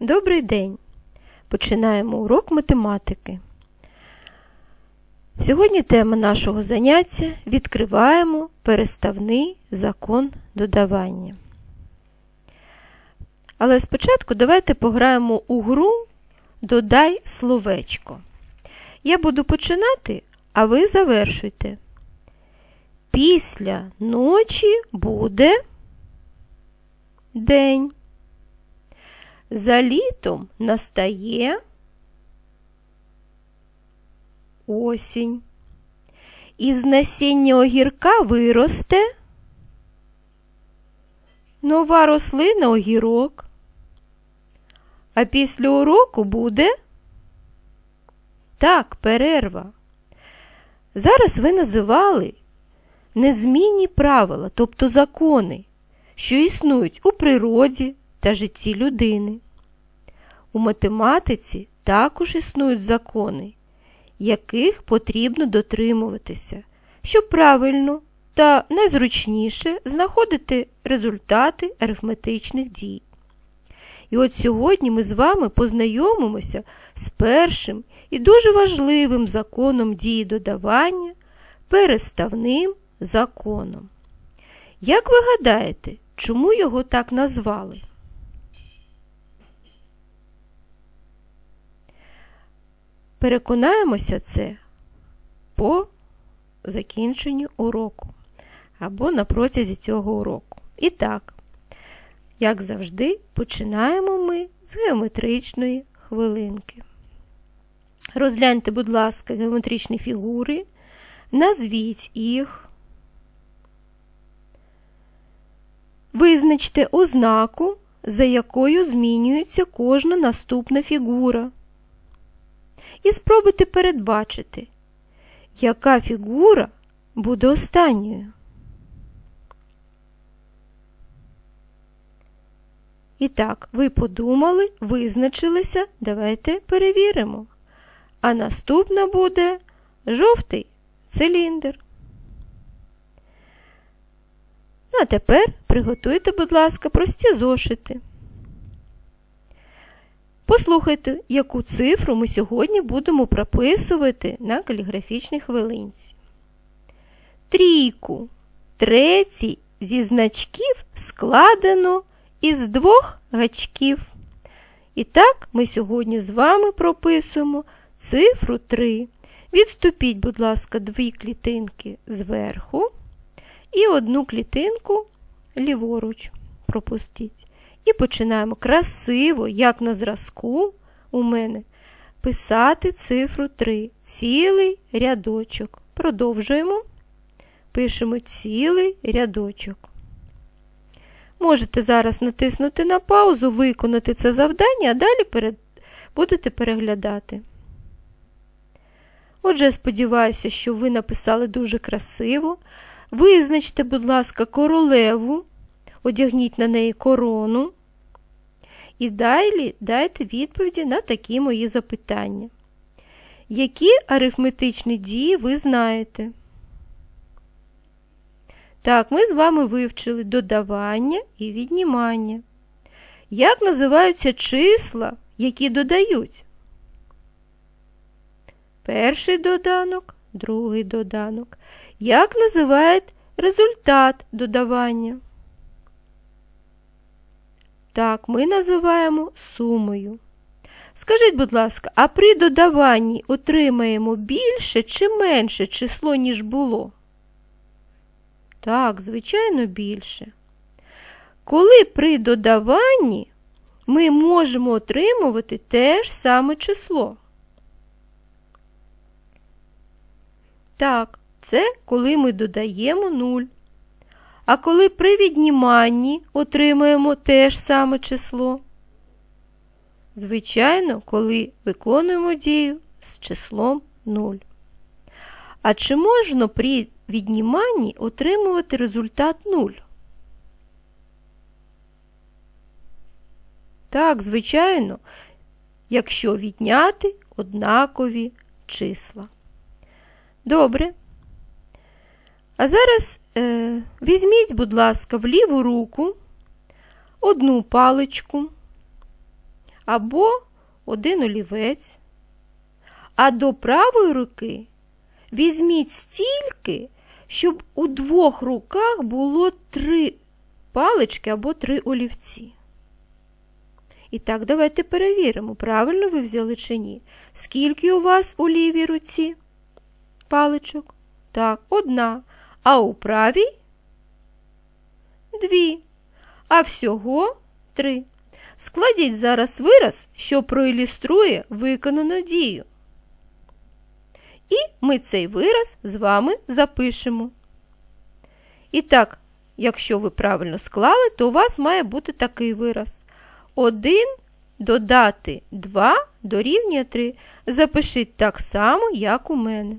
Добрий день! Починаємо урок математики. Сьогодні тема нашого заняття відкриваємо переставний закон додавання. Але спочатку давайте пограємо у гру Додай словечко. Я буду починати, а ви завершуйте. Після ночі буде день. За літом настає осінь. Із насіння огірка виросте нова рослина огірок. А після уроку буде так, перерва. Зараз ви називали незмінні правила, тобто закони, що існують у природі та житті людини. У математиці також існують закони, яких потрібно дотримуватися, щоб правильно та найзручніше знаходити результати арифметичних дій. І от сьогодні ми з вами познайомимося з першим і дуже важливим законом дії додавання переставним законом. Як ви гадаєте, чому його так назвали? Переконаємося це по закінченню уроку або на протязі цього уроку. І так, як завжди, починаємо ми з геометричної хвилинки. Розгляньте, будь ласка, геометричні фігури, назвіть їх, визначте ознаку, за якою змінюється кожна наступна фігура. І спробуйте передбачити, яка фігура буде останньою. І так, ви подумали, визначилися, давайте перевіримо. А наступна буде жовтий циліндр. Ну, а тепер приготуйте, будь ласка, прості зошити. Послухайте, яку цифру ми сьогодні будемо прописувати на каліграфічній хвилинці. Трійку. Третій зі значків складено із двох гачків. І так, ми сьогодні з вами прописуємо цифру 3. Відступіть, будь ласка, дві клітинки зверху і одну клітинку ліворуч пропустіть. І починаємо красиво, як на зразку у мене, писати цифру 3, цілий рядочок. Продовжуємо, пишемо цілий рядочок. Можете зараз натиснути на паузу, виконати це завдання, а далі перед... будете переглядати. Отже, сподіваюся, що ви написали дуже красиво. Визначте, будь ласка, королеву, одягніть на неї корону. І далі дайте відповіді на такі мої запитання. Які арифметичні дії ви знаєте? Так, ми з вами вивчили додавання і віднімання. Як називаються числа, які додають? Перший доданок, другий доданок. Як називають результат додавання? Так, ми називаємо сумою. Скажіть, будь ласка, а при додаванні отримаємо більше чи менше число, ніж було? Так, звичайно, більше. Коли при додаванні ми можемо отримувати те ж саме число? Так, це коли ми додаємо 0. А коли при відніманні отримуємо те ж саме число? Звичайно, коли виконуємо дію з числом 0. А чи можна при відніманні отримувати результат 0? Так, звичайно, якщо відняти однакові числа. Добре. А зараз е, візьміть, будь ласка, в ліву руку одну паличку, або один олівець. А до правої руки візьміть стільки, щоб у двох руках було три палички або три олівці. І так, давайте перевіримо, правильно ви взяли чи ні. Скільки у вас у лівій руці паличок? Так, одна. А у правій дві. А всього три. Складіть зараз вираз, що проілюструє виконану дію. І ми цей вираз з вами запишемо. І так, якщо ви правильно склали, то у вас має бути такий вираз. 1 додати 2 дорівнює 3. Запишіть так само, як у мене.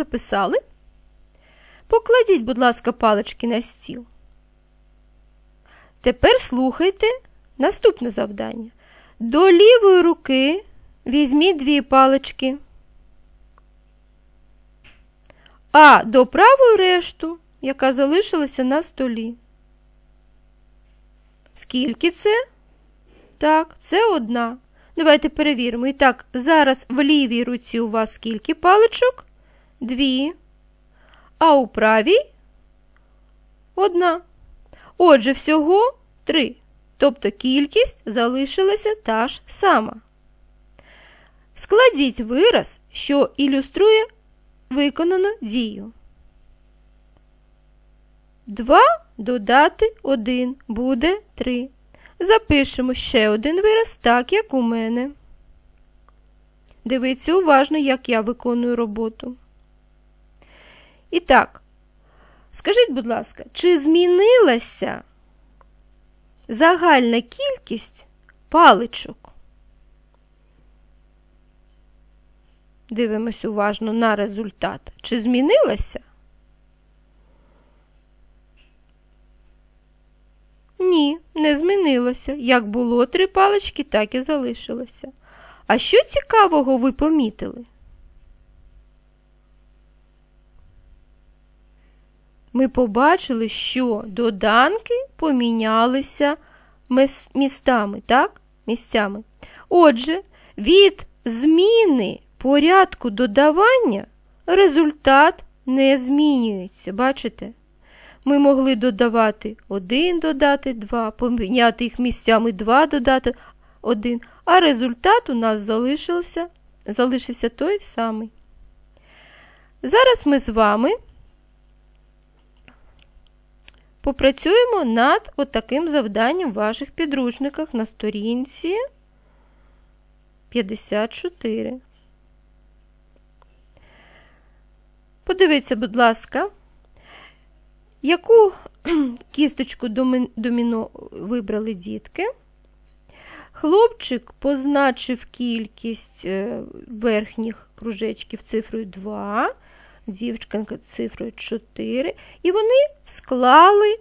Записали? Покладіть, будь ласка, палички на стіл. Тепер слухайте наступне завдання. До лівої руки візьміть дві палички, а до правої решту, яка залишилася на столі. Скільки це? Так, це одна. Давайте перевіримо. І так, зараз в лівій руці у вас скільки паличок? Дві. А у правій одна. Отже, всього три. Тобто кількість залишилася та ж сама. Складіть вираз, що ілюструє виконану дію. 2 додати 1 буде 3. Запишемо ще один вираз, так, як у мене. Дивіться уважно, як я виконую роботу. І так, скажіть, будь ласка, чи змінилася загальна кількість паличок? Дивимось уважно на результат. Чи змінилася? Ні, не змінилося. Як було три палички, так і залишилося. А що цікавого ви помітили? Ми побачили, що доданки помінялися містами, так? Місцями. Отже, від зміни порядку додавання результат не змінюється. Бачите? Ми могли додавати 1 додати 2, поміняти їх місцями 2 додати 1, а результат у нас залишився, залишився той самий. Зараз ми з вами попрацюємо над отаким завданням в ваших підручниках на сторінці 54. Подивіться, будь ласка, яку кісточку доміно вибрали дітки. Хлопчик позначив кількість е, верхніх кружечків цифрою 2, дівчинка цифрою 4, і вони склали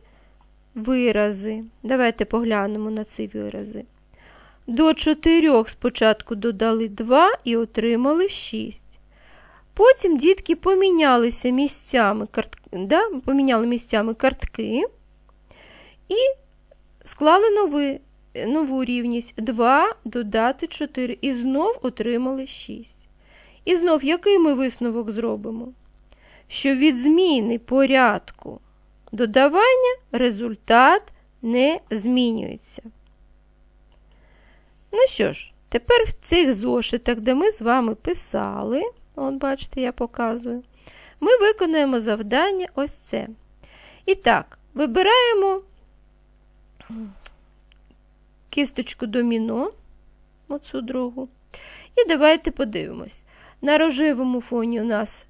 вирази. Давайте поглянемо на ці вирази. До 4 спочатку додали 2 і отримали 6. Потім дітки помінялися місцями картки, да, поміняли місцями картки і склали нови, нову рівність 2 додати 4 і знов отримали 6. І знов який ми висновок зробимо? Що від зміни порядку додавання результат не змінюється. Ну що ж, тепер в цих зошитах, де ми з вами писали, От, бачите, я показую. Ми виконуємо завдання ось це. І так, вибираємо кісточку доміно, оцю другу. І давайте подивимось. На рожевому фоні у нас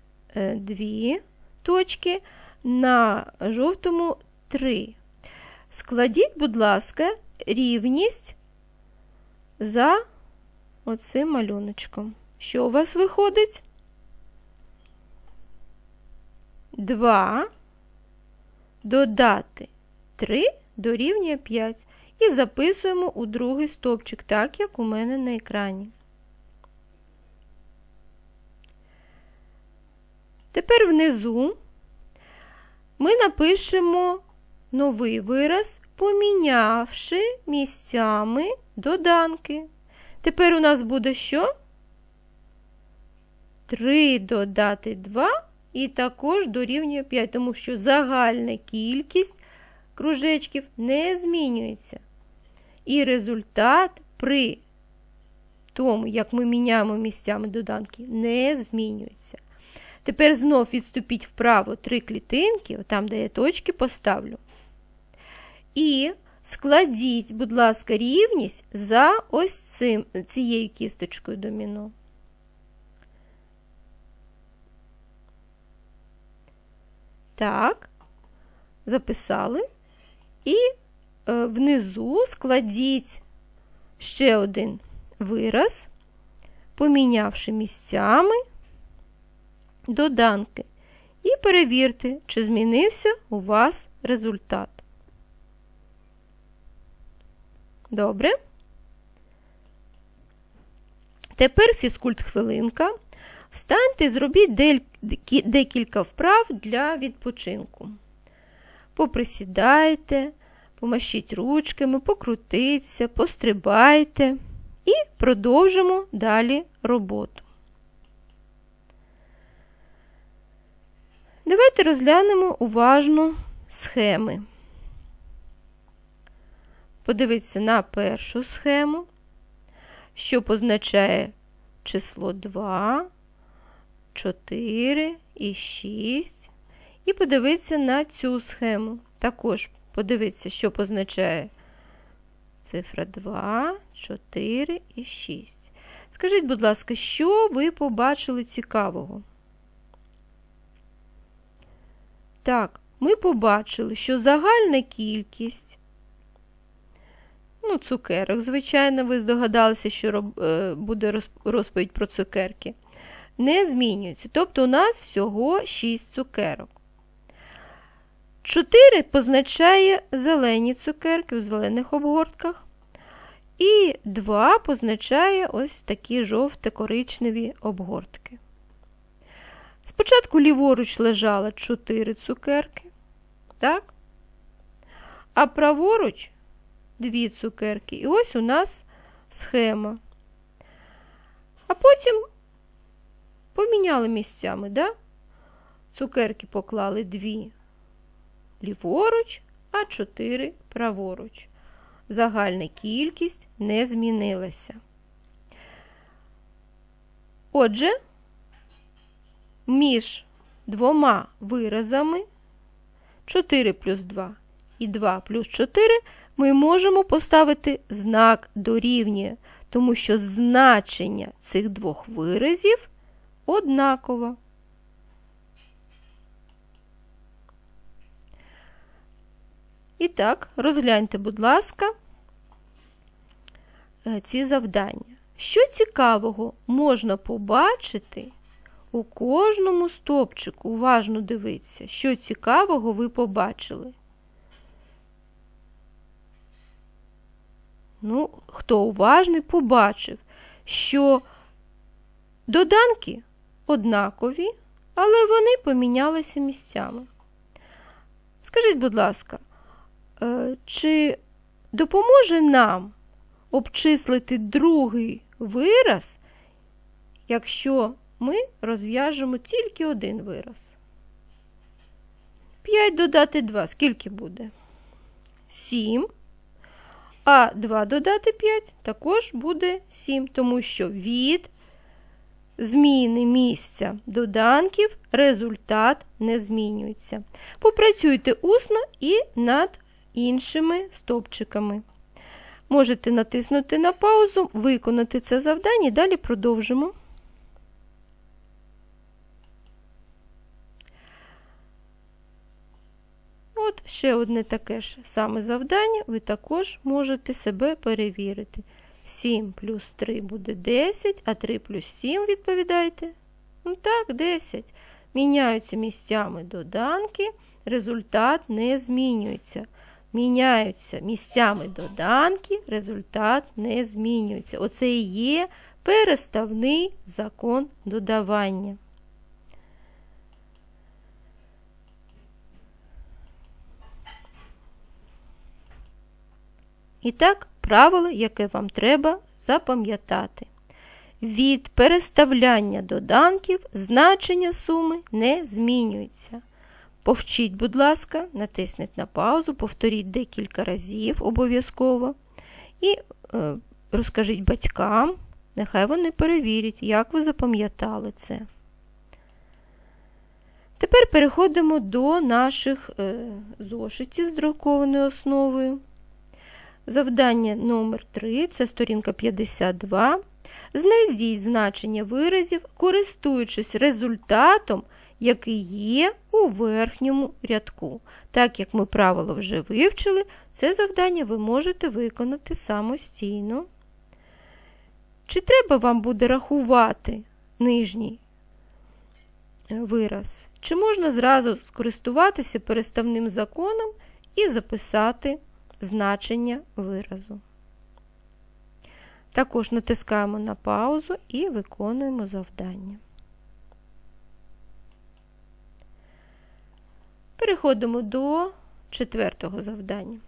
дві точки, на жовтому три. Складіть, будь ласка, рівність за оцим малюночком. Що у вас виходить? 2 додати 3 дорівнює 5. І записуємо у другий стовпчик, так як у мене на екрані. Тепер внизу ми напишемо новий вираз, помінявши місцями доданки. Тепер у нас буде що? 3 додати 2 і також дорівнює 5, тому що загальна кількість кружечків не змінюється. І результат при тому, як ми міняємо місцями доданки, не змінюється. Тепер знов відступіть вправо три клітинки, там, де я точки поставлю. І складіть, будь ласка, рівність за ось цим, цією кісточкою доміно. Так, записали. І е, внизу складіть ще один вираз, помінявши місцями доданки. І перевірте, чи змінився у вас результат. Добре. Тепер фізкульт хвилинка. Встаньте і зробіть декілька вправ для відпочинку. Поприсідайте, помашіть ручками, покрутіться, пострибайте і продовжимо далі роботу. Давайте розглянемо уважно схеми. Подивіться на першу схему, що позначає число 2, 4 і 6. І подивіться на цю схему. Також подивіться, що позначає цифра 2, 4 і 6. Скажіть, будь ласка, що ви побачили цікавого? Так, ми побачили, що загальна кількість, ну, цукерок, звичайно, ви здогадалися, що е, буде розповідь про цукерки, не змінюється. Тобто у нас всього 6 цукерок. 4 позначає зелені цукерки у зелених обгортках. І 2 позначає ось такі жовто-коричневі обгортки. Спочатку ліворуч лежало 4 цукерки, так? а праворуч 2 цукерки. І ось у нас схема. А потім поміняли місцями, да? цукерки поклали 2 ліворуч, а 4 праворуч. Загальна кількість не змінилася. Отже, між двома виразами 4 плюс 2 і 2 плюс 4 ми можемо поставити знак дорівнює, тому що значення цих двох виразів однаково. І так, розгляньте, будь ласка, е, ці завдання. Що цікавого можна побачити у кожному стопчику? Уважно дивіться, що цікавого ви побачили. Ну, хто уважний, побачив, що доданки однакові, але вони помінялися місцями. Скажіть, будь ласка, Е, чи допоможе нам обчислити другий вираз, якщо ми розв'яжемо тільки один вираз? 5 додати 2, скільки буде? 7. А 2 додати 5 також буде 7, тому що від зміни місця доданків результат не змінюється. Попрацюйте усно і над іншими стовпчиками. Можете натиснути на паузу, виконати це завдання і далі продовжимо. От ще одне таке ж саме завдання, ви також можете себе перевірити. 7 плюс 3 буде 10, а 3 плюс 7 відповідаєте? Ну так, 10. Міняються місцями доданки, результат не змінюється міняються місцями доданки, результат не змінюється. Оце і є переставний закон додавання. І так, правило, яке вам треба запам'ятати. Від переставляння доданків значення суми не змінюється. Повчіть, будь ласка, натисніть на паузу, повторіть декілька разів обов'язково. І е, розкажіть батькам, нехай вони перевірять, як ви запам'ятали це. Тепер переходимо до наших е, зошитів з друкованою основою. Завдання номер 3 це сторінка 52. Знайдіть значення виразів, користуючись результатом, який є у верхньому рядку. Так як ми правило вже вивчили, це завдання ви можете виконати самостійно. Чи треба вам буде рахувати нижній е, вираз? Чи можна зразу скористуватися переставним законом і записати значення виразу? Також натискаємо на паузу і виконуємо завдання. Переходимо до четвертого завдання.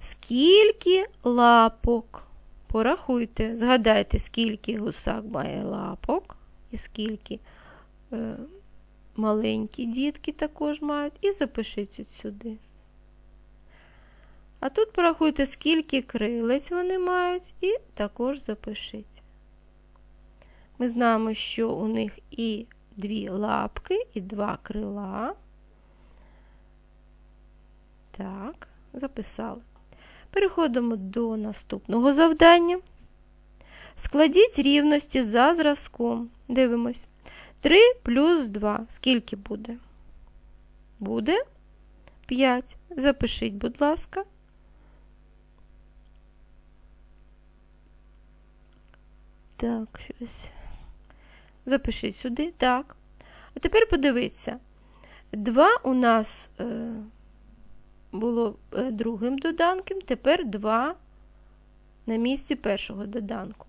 Скільки лапок? Порахуйте, згадайте, скільки гусак має лапок, і скільки е, маленькі дітки також мають, і запишіть сюди. А тут порахуйте, скільки крилець вони мають, і також запишіть. Ми знаємо, що у них і дві лапки, і два крила. Так, записали. Переходимо до наступного завдання. Складіть рівності за зразком. Дивимось. 3 плюс 2. Скільки буде? Буде 5. Запишіть, будь ласка. Так, щось. Запишіть сюди. Так. А тепер подивіться. 2 у нас. Е, було е, другим доданком, тепер 2 на місці першого доданку.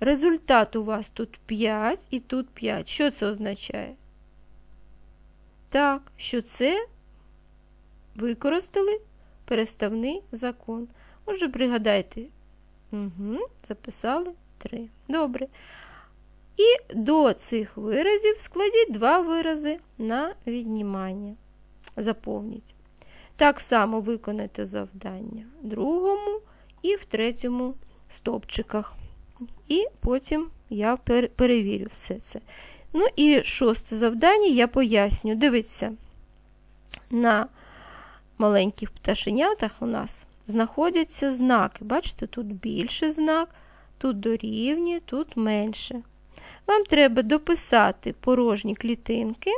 Результат у вас тут 5 і тут 5. Що це означає? Так, що це використали переставний закон. Отже, пригадайте, угу, записали 3. Добре. І до цих виразів складіть два вирази на віднімання. Заповніть. Так само виконайте завдання в другому і в третьому стовпчиках. І потім я перевірю все це. Ну і шосте завдання я поясню. Дивіться, на маленьких пташенятах у нас знаходяться знаки. Бачите, тут більше знак, тут дорівнює, тут менше. Вам треба дописати порожні клітинки,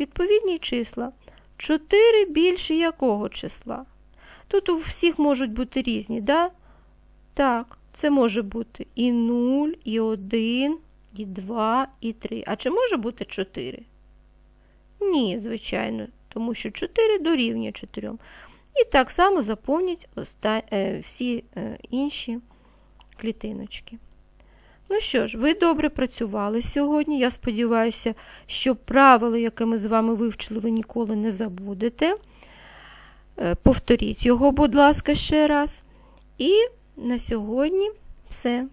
відповідні числа. 4 більше якого числа? Тут у всіх можуть бути різні, да? Так, це може бути і 0, і 1, і 2, і 3. А чи може бути 4? Ні, звичайно, тому що 4 дорівнює 4. І так само заповніть е, всі е, інші клітиночки. Ну що ж, ви добре працювали сьогодні. Я сподіваюся, що правило, яке ми з вами вивчили, ви ніколи не забудете. Е, повторіть його, будь ласка, ще раз. І на сьогодні все.